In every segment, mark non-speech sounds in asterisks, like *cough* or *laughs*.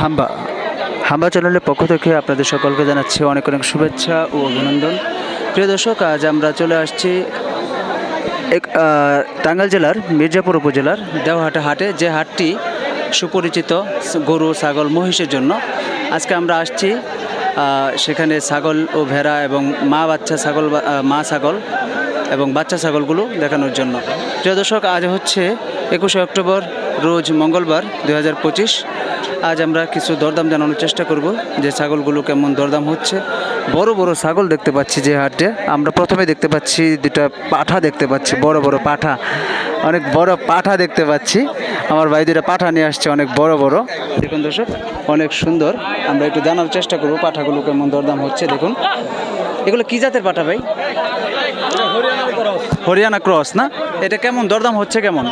হাম্বা। হাম্বা চ্যানেলের পক্ষ থেকে আপনাদের সকলকে জানাচ্ছি অনেক অনেক শুভেচ্ছা ও অভিনন্দন। প্রিয় দর্শক, আজ আমরা চলে আসছি এক টাঙ্গাইল জেলার মির্জাপুর উপজেলার দেওহাটা হাটে। যে হাটটি সুপরিচিত গরু, ছাগল, মহিষের জন্য। আজকে আমরা আসছি সেখানে ছাগল ও ভেড়া এবং মা বাচ্চা ছাগল মা ছাগল এবং বাচ্চা ছাগলগুলো দেখানোর জন্য। প্রিয় দর্শক, আজ হচ্ছে একুশে অক্টোবর, রোজ মঙ্গলবার দু হাজার পঁচিশ। আজ আমরা কিছু দরদাম জানানোর চেষ্টা করব, যে ছাগলগুলো কেমন দরদাম হচ্ছে। বড় বড় ছাগল দেখতে পাচ্ছি যে হাটে। আমরা প্রথমে দেখতে পাচ্ছি দুটা পাঠা দেখতে পাচ্ছি, বড় বড় পাঠা। অনেক বড় পাঠা দেখতে পাচ্ছি। আমার ভাই দুটা পাঠা নিয়ে আসছে, অনেক বড় বড়। দেখুন দর্শক, অনেক সুন্দর। আমরা একটু জানার চেষ্টা করব পাঠাগুলো কেমন দরদাম হচ্ছে, দেখুন। এগুলো কি জাতের পাঠা ভাই? হরিয়ানা ক্রস না? এটা কেমন? দরদাম হচ্ছে কেমন?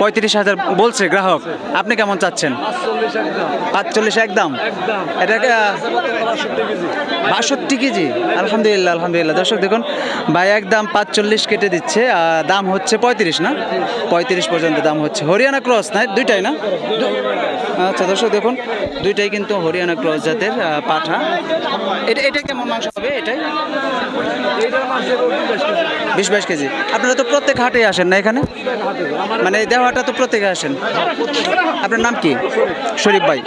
পঁয়ত্রিশ হাজার বলছে গ্রাহক। আপনি কেমন চাচ্ছেন? পাঁচচল্লিশ একদম। এটাকে বাষট্টি কেজি? আলহামদুলিল্লাহ আলহামদুলিল্লাহ। দর্শক, দেখুন, ভাই একদম পাঁচচল্লিশ কেটে দিচ্ছে, আর দাম হচ্ছে পঁয়ত্রিশ, না? পঁয়ত্রিশ পর্যন্ত দাম হচ্ছে। হরিয়ানা ক্রস, না? দুইটাই, না? আচ্ছা দর্শক, দেখুন, দুইটাই কিন্তু হরিয়ানা ক্রস জাতের পাঠা। এটা এটা কেমন মাংস হবে এটাই? বিশ বাইশ কেজি। আপনারা তো প্রত্যেক হাটে আসেন না এখানে? মানে এই দেওয়াটা তো প্রত্যেকে আসেন। আপনার নাম কি? শরীফ ভাই।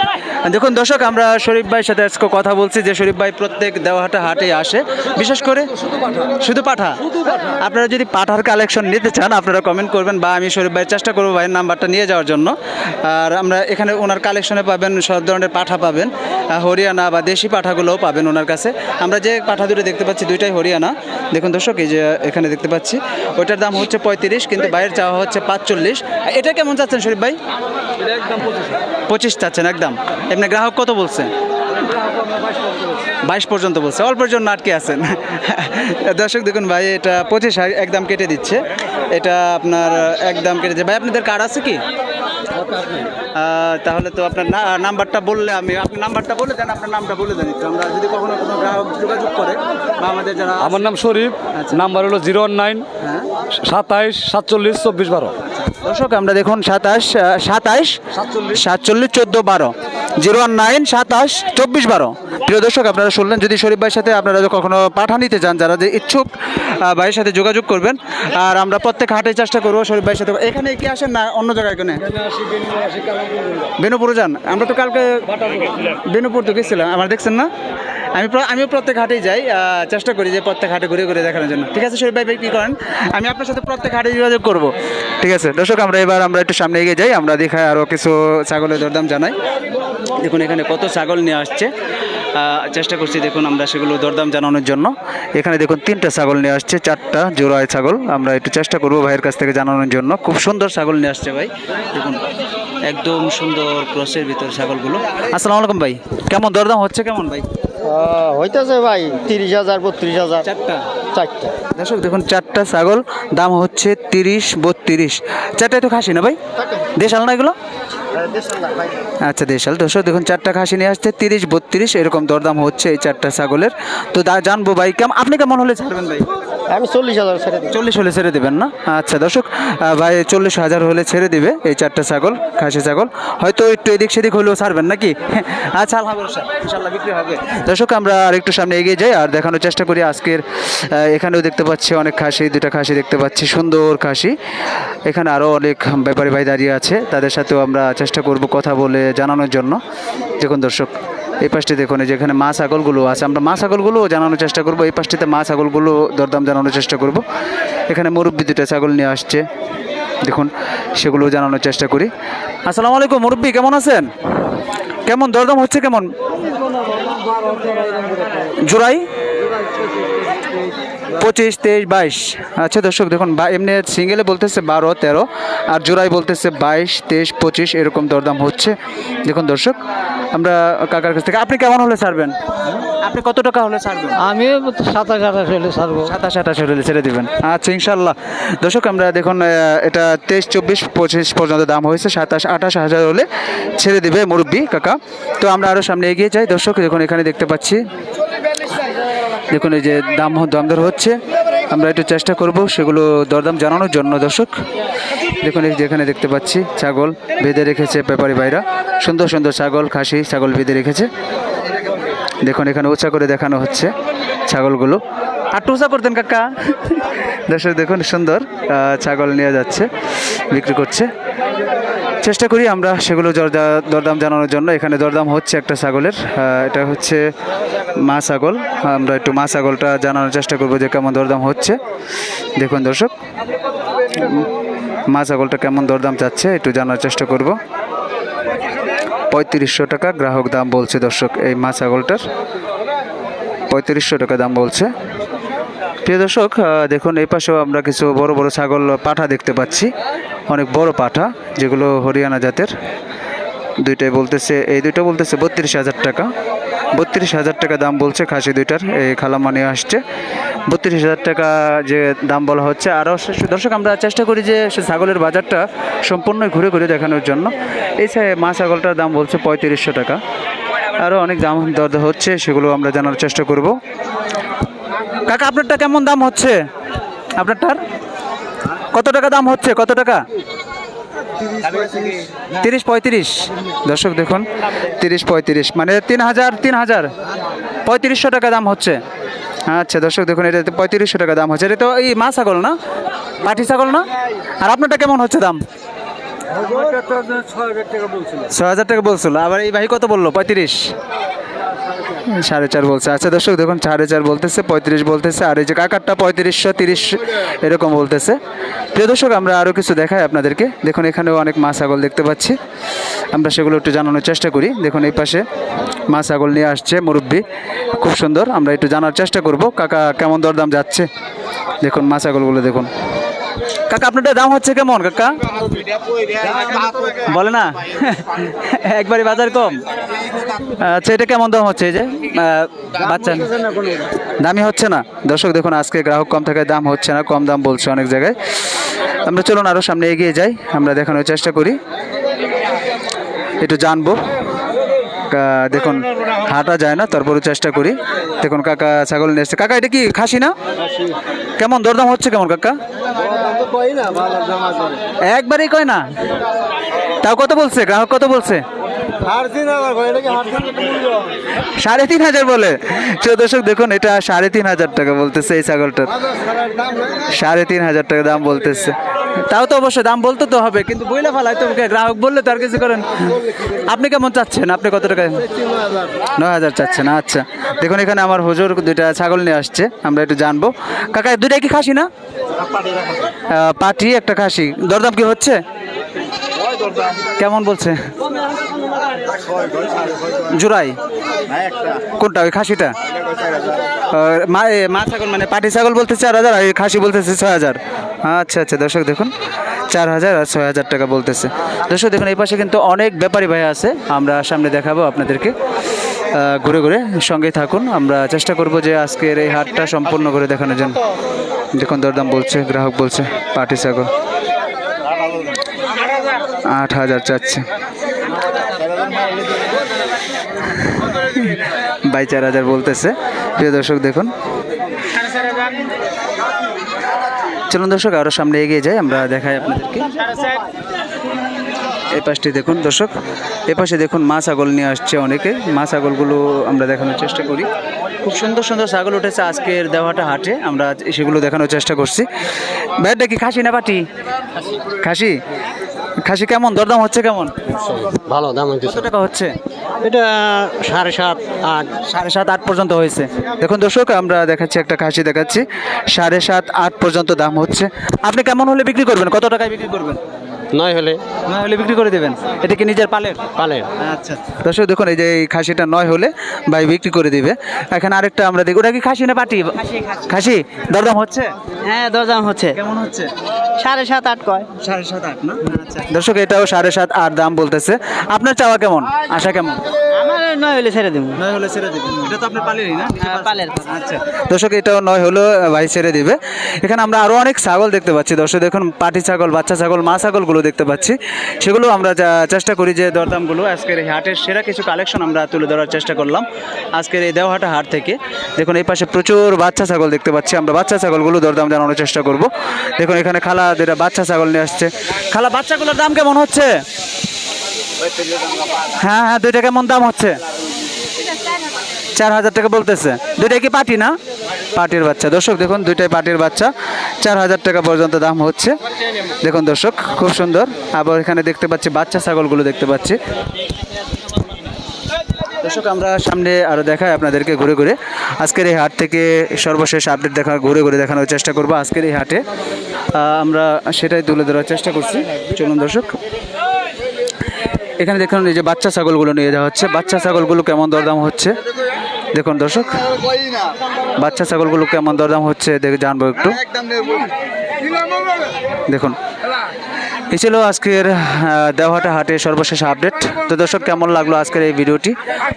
দেখুন দর্শক, আমরা শরীফ ভাইয়ের সাথে আজকে কথা বলছি যে শরীফ ভাই প্রত্যেক দেওয়াটা হাটে আসে। বিশেষ করে শুধু পাঠা? আপনারা যদি পাঠার কালেকশন নিতে চান আপনারা কমেন্ট করবেন বা আমি শরীফ ভাইয়ের চেষ্টা করব ভাইয়ের নাম্বারটা নিয়ে যাওয়ার জন্য। আর আমরা এখানে ওনার কালেকশনে পাবেন সব ধরনের পাঠা পাবেন। হরিয়ানা বা দেশি পাঠাগুলোও পাবেন ওনার কাছে। আমরা যে পাঠা দুটো দেখতে পাচ্ছি দুইটাই হরিয়ানা। দেখুন দর্শক এই যে এখানে দেখতে পাচ্ছি ওইটার দাম হচ্ছে পঁয়ত্রিশ কিন্তু বাইরের চাওয়া হচ্ছে পাঁচচল্লিশ। এটা কেমন চাচ্ছেন শরীফ ভাই? পঁচিশ চাচ্ছেন একদম। এমনি গ্রাহক কত বলছে? বাইশ পর্যন্ত বলছে অল্পের জন্য আটকে আছেন। দর্শক দেখুন ভাই এটা পঁচিশ হাজার একদম কেটে দিচ্ছে। এটা আপনার একদম কেটে দিচ্ছে। ভাই আপনাদের কার্ড আছে কি? তাহলে তো আপনার নাম্বারটা বললে আমি আপনি নাম্বারটা বলে দেন আপনার নামটা বলে দেন আমরা যদি কখনো কোনো গ্রাহক যোগাযোগ করে বা আমাদের যারা আমার নাম শরীফ আচ্ছা। নাম্বার হলো জিরো ওয়ান নাইন হ্যাঁ। সাতাইশ সাতচল্লিশ চব্বিশ বারো। দর্শক আমরা দেখুন সাতাশ সাতাশ সাতচল্লিশ। সাতচল্লিশ চোদ্দ বারো। জিরো ওয়ান নাইন সাতাশ চব্বিশ বারো। প্রিয় দর্শক, আপনারা শুনলেন যদি শরীফ ভাইয়ের সাথে আপনারা কখনো পাঠা নিতে চান যারা যে ইচ্ছুক ভাইয়ের সাথে যোগাযোগ করবেন, আর আমরা প্রত্যেক হাটে চেষ্টা করব শরীফ ভাইয়ের সাথে। এখানে কি আসেন না অন্য জায়গায় এখানে বেনুপুরে যান আমরা তো কালকে বেনুপুর তো গেছিলাম। আমার দেখছেন না? আমি আমিও প্রত্যেক হাটেই যাই চেষ্টা করি যে প্রত্যেক হাটে ঘুরে ঘুরে দেখানোর জন্য। ঠিক আছে, শরীফ ভাই ভাই কী করেন? আমি আপনার সাথে প্রত্যেক হাটে যোগাযোগ করব। ঠিক আছে, দর্শক, আমরা এবার আমরা একটু সামনে এগিয়ে যাই, আমরা দেখাই আরও কিছু ছাগলের দরদাম জানাই। দেখুন, এখানে কত ছাগল নিয়ে আসছে। চেষ্টা করছি দেখুন আমরা সেগুলো দরদাম জানানোর জন্য। এখানে দেখুন, তিনটা ছাগল নিয়ে আসছে, চারটা জোড়ায় ছাগল। আমরা একটু চেষ্টা করব ভাইয়ের কাছ থেকে জানানোর জন্য। খুব সুন্দর ছাগল নিয়ে আসছে ভাই। দেখুন, একদম সুন্দর ক্রসের ভিতর ছাগলগুলো। আসসালামু আলাইকুম ভাই, কেমন দরদাম হচ্ছে, কেমন ভাই? হইতেছে ভাই তিরিশ হাজার বত্রিশ হাজার। চারটা? চারটা। দর্শক দেখুন চারটা ছাগল দাম হচ্ছে তিরিশ বত্রিশ। তো খাসি না ভাই? দেশাল না এগুলো? আচ্ছা দেশাল। দর্শক দেখুন চারটা খাসি নিয়ে আসছে তিরিশ বত্রিশ এরকম দরদাম হচ্ছে এই চারটা ছাগলের। তো জানব ভাই কেমন আপনি কেমন হলে ছাড়বেন ভাই? আমি চল্লিশ হাজার ছেড়ে চল্লিশ হলে ছেড়ে দেবেন না? আচ্ছা দর্শক ভাই, চল্লিশ হাজার হলে ছেড়ে দিবে এই চারটা ছাগল, খাসি ছাগল। হয়তো একটু এদিক সেদিক হলেও ছাড়বেন নাকি? *laughs* আচ্ছা আল্লাহ ইনশাল্লাহ বিক্রি হবে। দর্শক, আমরা আর একটু সামনে এগিয়ে যাই আর দেখানোর চেষ্টা করি আজকের এখানেও দেখতে পাচ্ছি অনেক খাসি দুটা খাসি দেখতে পাচ্ছি, সুন্দর খাসি। এখানে আরও অনেক ব্যাপারী ভাই দাঁড়িয়ে আছে, তাদের সাথেও আমরা চেষ্টা করব কথা বলে জানানোর জন্য। দেখুন দর্শক এই পাশটি দেখুন, এই যেখানে মা ছাগলগুলো আছে। আমরা মা ছাগলগুলোও জানানোর চেষ্টা করব। এই পাশটিতে মা ছাগলগুলো দরদাম জানানোর চেষ্টা করব। এখানে মুরব্বি দুটা ছাগল নিয়ে আসছে। দেখুন, সেগুলো জানানোর চেষ্টা করি। আসসালামু আলাইকুম, মুরব্বি, কেমন আছেন? কেমন, দরদাম হচ্ছে কেমন? জোড়াই পঁচিশ, তেইশ, বাইশ। আচ্ছা দর্শক, দেখুন, বা এমনি সিঙ্গেলে বলতেছে বারো, তেরো, আর জোড়াই বলতেছে বাইশ, তেইশ, পঁচিশ, এরকম দরদাম হচ্ছে। দেখুন, দর্শক আমরা কাকার কাছ থেকে। আপনি কেমন হলে ছাড়বেন? আপনি কত টাকা হলে ছাড়বেন? আমি সাতাশ আঠাশ হলে ছাড়বো। সাতাশ আঠাশ হলে ছেড়ে দেবেন। আচ্ছা ইনশাল্লাহ দর্শক আমরা দেখুন এটা তেইশ চব্বিশ পঁচিশ পর্যন্ত দাম হয়েছে। সাতাশ আঠাশ হাজার হলে ছেড়ে দেবে মুরব্বী কাকা। তো আমরা আরও সামনে এগিয়ে যাই। দর্শক দেখুন এখানে দেখতে পাচ্ছি। দেখুন এই যে দাম দাম দর হচ্ছে। আমরা একটু চেষ্টা করব সেগুলো দরদাম জানানোর জন্য দর্শক। দেখুন যেখানে দেখতে পাচ্ছি, ছাগল বেঁধে রেখেছে ব্যাপারী ভাইরা। সুন্দর সুন্দর ছাগল, খাসি ছাগল বেঁধে রেখেছে। দেখুন এখানে উঁচা করে দেখানো হচ্ছে ছাগলগুলো। আর উঁচা করতেন কাকা। দর্শক, দেখুন সুন্দর ছাগল নিয়ে যাচ্ছে, বিক্রি করছে। চেষ্টা করি আমরা সেগুলো দরদা- দরদাম জানানোর জন্য। এখানে দরদাম হচ্ছে একটা ছাগলের এটা হচ্ছে মা ছাগল। আমরা একটু মা ছাগলটা জানানোর চেষ্টা করব যে কেমন দরদাম হচ্ছে। দেখুন দর্শক মা ছাগলটা কেমন দরদাম চাচ্ছে একটু জানার চেষ্টা করব। পঁয়ত্রিশশো টাকা গ্রাহক দাম বলছে দর্শক এই মা ছাগলটার পঁয়ত্রিশশো টাকা দাম বলছে। প্রিয় দর্শক দেখুন, এই পাশেও আমরা কিছু বড় বড় ছাগল পাঠা দেখতে পাচ্ছি। অনেক বড় পাঠা, যেগুলো হরিয়ানা জাতের। দুইটাই বলতেছে, এই দুইটা বলতেছে বত্রিশ হাজার টাকা। বত্রিশ হাজার টাকা দাম বলছে, খাসি দুইটার, এই খালামা নিয়ে আসছে। বত্রিশ হাজার টাকা যে দাম বলা হচ্ছে, আরও দর্শক, আমরা চেষ্টা করি যে সে ছাগলের বাজারটা সম্পূর্ণ ঘুরে ঘুরে দেখানোর জন্য। ছা- মা ছাগলটার দাম বলছে পঁয়ত্রিশশো টাকা। আরও অনেক দাম দর হচ্ছে, সেগুলো আমরা জানার চেষ্টা করব। কাকা, আপনারটা কেমন দাম হচ্ছে? আপনারটার? কত টাকা দাম হচ্ছে? কত টাকা? তিরিশ পঁয়ত্রিশ। দর্শক দেখুন তিরিশ পঁয়ত্রিশ। মানে তিন হাজার তিন হাজার। পঁয়ত্রিশশো টাকা দাম হচ্ছে। আচ্ছা দর্শক দেখুন এটা পঁয়ত্রিশশো টাকা দাম হচ্ছে। এটা তো এই মা ছাগল না? পাটি ছাগল না? আর আপনারটা কেমন হচ্ছে দাম? ছ হাজার টাকা বলছিল। আবার এই ভাই কত বলল? পঁয়ত্রিশ। সাড়ে চার বলছে। আচ্ছা দর্শক, দেখুন, সাড়ে চার বলতেছে, পঁয়ত্রিশ বলতেছে, আর এই যে কাকারটা পঁয়ত্রিশশো তিরিশ এরকম বলতেছে। প্রিয় দর্শক, আমরা আরও কিছু দেখাই আপনাদেরকে। দেখুন, এখানেও অনেক মা ছাগল দেখতে পাচ্ছি। আমরা সেগুলো একটু জানানোর চেষ্টা করি। দেখুন, এই পাশে মা ছাগল নিয়ে আসছে, মুরব্বী। খুব সুন্দর, আমরা একটু জানার চেষ্টা করব। কাকা, কেমন দরদাম যাচ্ছে? দেখুন, মা ছাগলগুলো দেখুন। কাকা আপনারটা দাম হচ্ছে কেমন, কাকা? বলে না? *laughs* একবারে বাজার কম? আচ্ছা এটা কেমন দাম হচ্ছে এই যে? বাচ্চা দামি হচ্ছে না। দর্শক, দেখুন, আজকে গ্রাহক কম থাকায় দাম হচ্ছে না, কম দাম বলছে অনেক জায়গায়। আমরা চলুন আরও সামনে এগিয়ে যাই, আমরা দেখানোর চেষ্টা করি। একটু জানব। দেখুন, হাঁটা যায় না তারপরে চেষ্টা করি। দেখুন, কাকা ছাগল নিয়ে কাকা, এটা কি খাসি না? কেমন দরদাম হচ্ছে কেমন, কাকা? একবারেই কয় না? তাও কত বলছে? গ্রাহক কত বলছে? সাড়ে তিন হাজার বলে। তো দর্শক, দেখুন, এটা সাড়ে তিন হাজার টাকা বলতেছে এই ছাগলটার। সাড়ে তিন হাজার টাকা দাম বলতেছে। তাও তো অবশ্যই দাম বলতে তো হবে, কিন্তু বইলে ফেলায় তো গ্রাহক বললে তো আর কিছু করেন। আপনি কেমন চাচ্ছেন? আপনি কত টাকা? নয় হাজার চাচ্ছেন আচ্ছা। দেখুন, এখানে আমার হুজুর দুইটা ছাগল নিয়ে আসছে, আমরা একটু জানব। কাকা দুইটাই কি খাসি না? পাটি, একটা খাসি। দরদাম কি হচ্ছে? কেমন বলছে? জোড়াই কোনটা ওই খাসিটা? মা ছাগল মানে পাটি ছাগল বলতে চার হাজার আর খাসি বলতেছে ছয় হাজার। আচ্ছা আচ্ছা দর্শক দেখুন চার হাজার আর ছয় হাজার টাকা বলতেছে। দর্শক দেখুন এই পাশে কিন্তু অনেক ব্যাপারী ভাই আছে আমরা সামনে দেখাবো আপনাদেরকে। ঘুরে ঘুরে সঙ্গে থাকুন আমরা চেষ্টা করব যে আজকের এই হাটটা সম্পূর্ণ করে দেখানোর জন্য। দেখুন দরদাম বলছে গ্রাহক বলছে পাটি ছাগল। আট হাজার চাচ্ছে। বাই চার হাজার বলতেছে। প্রিয় দর্শক, দেখুন। চলুন দর্শক আরও সামনে এগিয়ে যাই, আমরা দেখাই আপনাদেরকে। এই পাশটি দেখুন দর্শক, এ পাশে দেখুন মা ছাগল নিয়ে আসছে অনেকে। মা ছাগলগুলো আমরা দেখানোর চেষ্টা করি। খুব সুন্দর সুন্দর ছাগল উঠেছে আজকের দেওয়াটা হাটে, আমরা সেগুলো দেখানোর চেষ্টা করছি। ব্যাটটা কি খাসি না পাটি? খাসি। খাসি কেমন? দরদাম হচ্ছে কেমন? ভালো দাম হচ্ছে কত টাকা হচ্ছে? এটা সাড়ে সাত আট। সাড়ে সাত আট পর্যন্ত হয়েছে। দেখুন দর্শক আমরা দেখাচ্ছি একটা খাসি দেখাচ্ছি। সাড়ে সাত আট পর্যন্ত দাম হচ্ছে। আপনি কেমন হলে বিক্রি করবেন? কত টাকায় বিক্রি করবেন? নয় হলে। নয় হলে বিক্রি করে দেবেন? এটা কি নিজের পালের? পালের। আচ্ছা দর্শক দেখুন এই যে এই খাসিটা নয় হলে ভাই বিক্রি করে দিবে। এখানে আরেকটা আমরা দেখি। ওটা কি খাসি না পাটি? খাসি? দরদাম হচ্ছে? হ্যাঁ দরদাম হচ্ছে। কেমন হচ্ছে? সাড়ে সাত আট কয়। সাড়ে সাত আট না? আচ্ছা। দর্শক এটাও সাড়ে সাত আট দাম বলতেছে। আপনার চাওয়া কেমন? আশা কেমন? নয় হলে ছেড়ে দিব। নয় হলে ছেড়ে দিবেন। এটা তো আপনার পালেরই না? হ্যাঁ, পালের। আচ্ছা। দর্শক এটাও নয় হলো ভাই ছেড়ে দিবে। এখানে আমরা আরও অনেক ছাগল দেখতে পাচ্ছি। দর্শক দেখুন পাটি ছাগল বাচ্চা ছাগল মা ছাগলগুলো দেখতে পাচ্ছি। সেগুলো আমরা যা- চেষ্টা করি যে দরদামগুলো আজকের এই হাটের সেরা কিছু কালেকশন আমরা তুলে ধরার চেষ্টা করলাম। আজকের এই দেওহাটা হাট থেকে। দেখুন এই পাশে প্রচুর বাচ্চা ছাগল দেখতে পাচ্ছি। আমরা বাচ্চা ছাগলগুলো দরদাম জানানোর চেষ্টা করব। দেখুন এখানে খালা যেটা বাচ্চা ছাগল নিয়ে আসছে। খালা বাচ্চাগুলোর দাম কেমন হচ্ছে? হ্যাঁ হ্যাঁ দুইটা কেমন দাম হচ্ছে? চার হাজার টাকা বলতেছে। দুইটাই কি পাটি না? পাটির বাচ্চা। দর্শক, দেখুন, দুইটাই পাটির বাচ্চা। চার হাজার টাকা পর্যন্ত দাম হচ্ছে। দেখুন, দর্শক, খুব সুন্দর। আবার এখানে দেখতে পাচ্ছি, বাচ্চা ছাগলগুলো দেখতে পাচ্ছি। দর্শক, আমরা সামনে আরও দেখাই আপনাদেরকে ঘুরে ঘুরে। আজকের এই হাট থেকে সর্বশেষ আপডেট দেখা, ঘুরে ঘুরে দেখানোর চেষ্টা করব আজকের এই হাটে। আমরা সেটাই তুলে ধরার চেষ্টা করছি। চলুন, দর্শক। এখানে দেখুন এই যে বাচ্চা ছাগলগুলো নিয়ে যাওয়া হচ্ছে। বাচ্চা ছাগলগুলো কেমন দরদাম হচ্ছে? দেখুন দর্শক বাচ্চা ছাগলগুলো কেমন দরদাম হচ্ছে দেখে জানব একটু। দেখুন এ ছিল আজকের আহ, দেওহাটা হাটে সর্বশেষ আপডেট। তো দর্শক কেমন লাগল আজকের এই ভিডিওটি?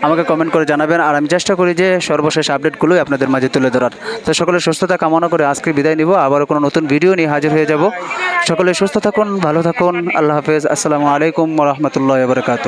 আমাকে কমেন্ট করে জানাবেন। আর আমি চেষ্টা করি যে সর্বশেষ আপডেটগুলোই আপনাদের মাঝে তুলে ধরার। তো সকলের সুস্থতা কামনা করে আজকে বিদায় নিব। আবারও কোনো নতুন ভিডিও নিয়ে হাজির হয়ে যাব। সকলে সুস্থ থাকুন ভালো থাকুন। আল্লাহ হাফেজ। আসসালামু আলাইকুম রহমতুল্লাহ বরকাত